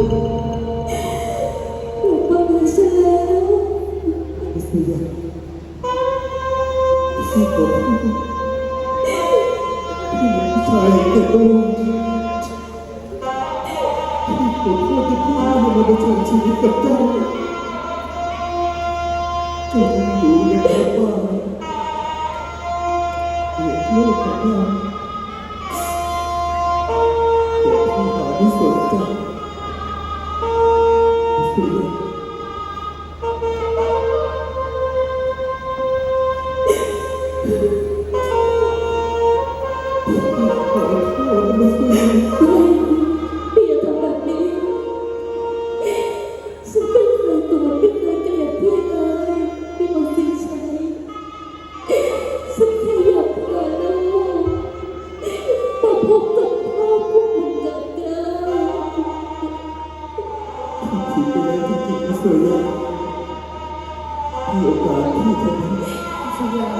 หนูประมาทฉันแล้วพี่เสียพี่ขอทษพี่เป็นผู้ชายต่ก็พี่ขอโทษที่พี่ให้มาประชันชีวิตกับเจ้าเจ้ายังอยู่ในแม่าเลี้ยงลูกของเรา สวยเลยมีโอกาสที่จะนั้นสยาม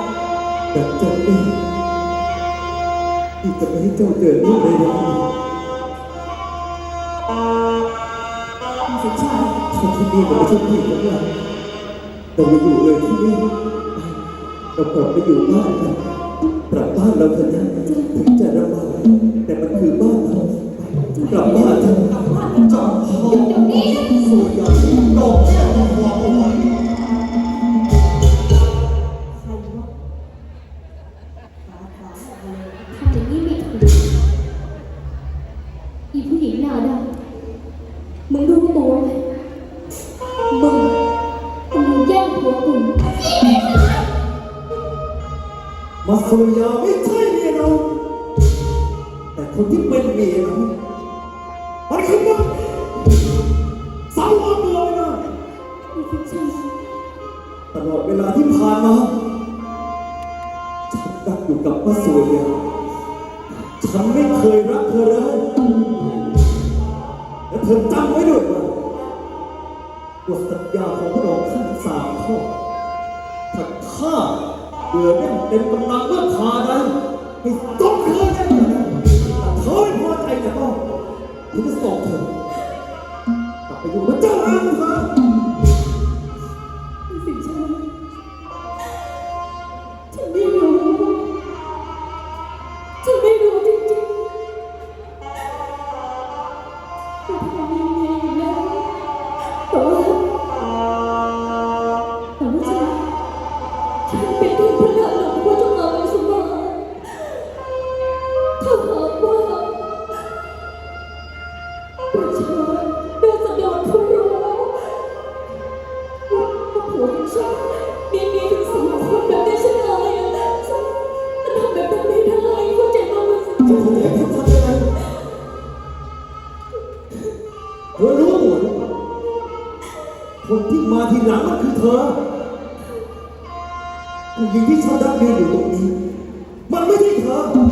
ดักจับเองที่จะไม่ให้เจ้าเกิดเรื่องใดพี่สิชัยๆถ้าที่นี่มันไม่ใช่ที่ของเราเราอยู่เลยที่นี่เรากลับไปอยู่บ้านกันกลับบ้านเราเถอะนะถึงจะลำบากแต่มันคือบ้านเรากลับบ้านเถอะจับเขาสุริยันด กแก้วมังกรเอาไว้ใครวะตาตาอะไรทำอย่างนี้ไม่ถูกอีผู้หญิงหน้าดำมึงรู้ตัวไหมมึงกำลังแย่งผัวกูมาสุริยาไม่ใช่เมียเราแต่คนที่เป็นเมียเรา เวลาที่ผ่านมาฉันรักอยู่กับป้าสวยาฉันไม่เคยรักเธอเลยและเธอจำไว้ด้วยว่าบทสัญญาของพระองค์ท่านสามข้อถ้าข้าเบื่อแน่นเต็มกำลังเมื่อขาใดให้ต มาทีหลังมันคือเธอผู้หญิงที่ฉันรักยืนอยู่ตรงนี้ มันไม่ใช่เธอ ได้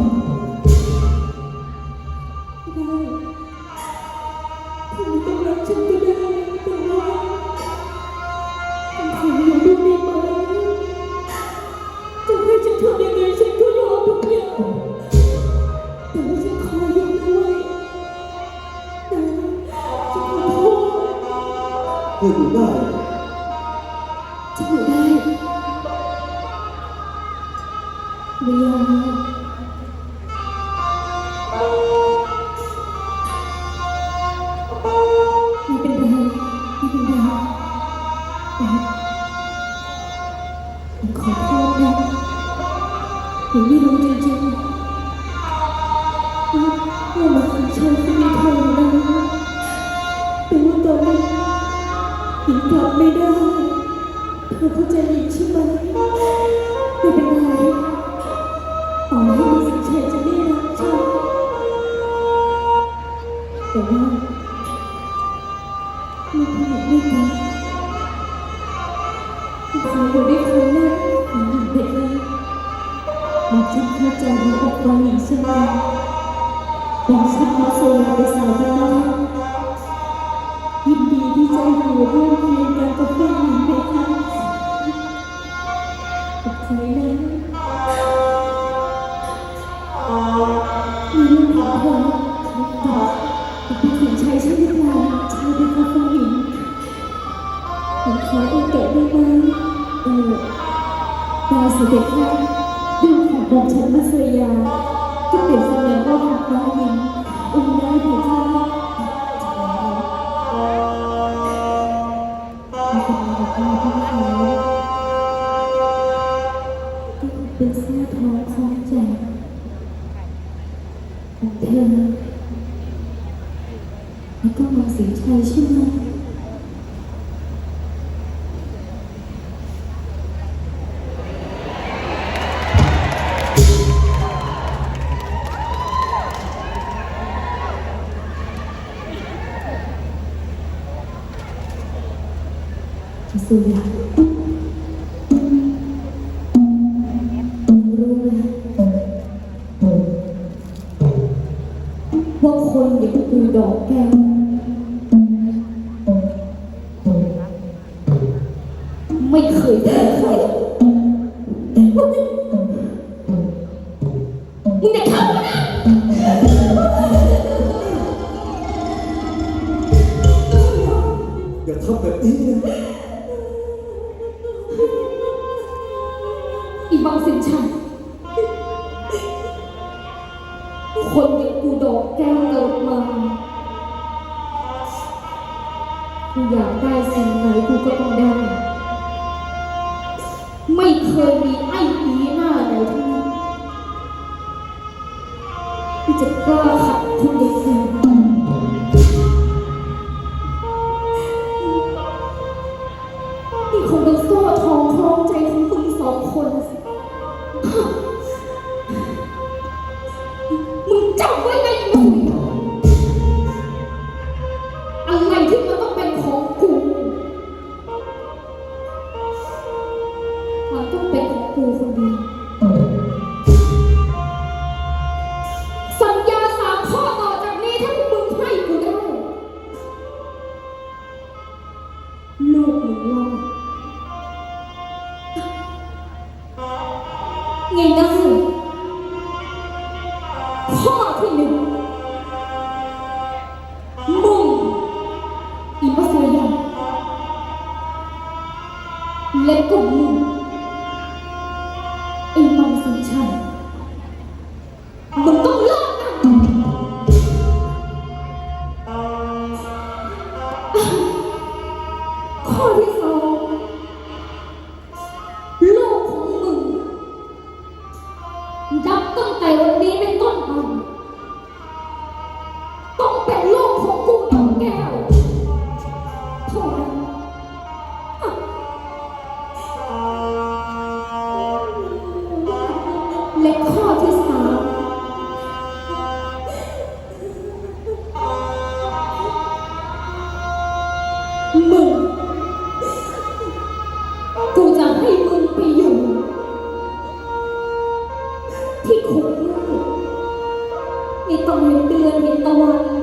คุณไม่ต้องรักฉันก็ได้แต่ว่าคุณขออยู่ด้วยได้ไหมจะให้ฉันทำยังไงฉันก็ยอมทุกอย่างแต่ว่าฉันขออยู่ด้วยนะฉันขอโทษ เธออยู่ได้จ ไม่ยอมไม่เป็นไรไม่เป็นไรผมขอโทษนะผมไม่รู้จริงๆว่าว่ามันคือฉันที่มีเธออยู่แล้วแต่ว่าตอนนี้หนีกลับไม่ได้เธอเข้าใจไหม ขออยู่ด้วยกันนะขออยู่ด้วยกันบอกฉันเข้าใจหัวอกตอนนี้ใช่ไหมบอกฉันว่าโซลาไปสาวบ้านนอกยินดีที่จะอยู่ร่วมเคียงกันกับเพื่อนหญิงด้วยกันกับใครนะมีลูกของเธอเขาตอบเป็นผู้หญิงชายใช่หรื เออได้สิเด็กค่ะดูของของฉันมาเสียาก็เปรียบเสมือนว่าหากฟ้าหญิงองค์ได้เด็กค่ะไม่เป็นไรหรอกค่ะพี่เขาก็เป็นเสื้อทองของแจกของเธอแล้วก็มองสีชัยใช่ไหม สุริยารู้ไหมว่าคนอย่างกูดอกแก้วไม่เคยได้ อีบางสินชัยคนอย่างกูดอกแก้วเกิดมากูอยากได้สิ่งไหนกูก็ต้องได้ ไม่เคยมีไอ้อีหน้าไหนทั้งนั้นที่จะกล้าขัด ง่ายง่ และข้อที่สามมึง กูจะให้มึงไปอยู่ ที่คุกมืดไม่ต้องเห็นเดือนเห็นตะวัน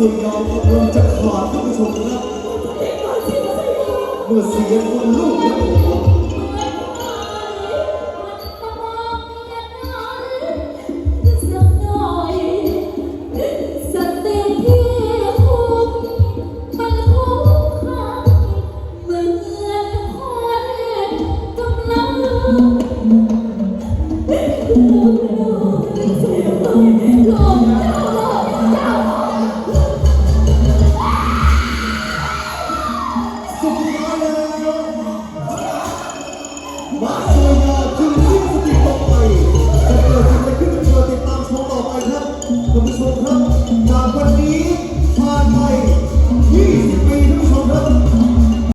คุณน้องกำลังจะขาดท่านผู้ชมครับเมื่อเสียงคนลูกและผม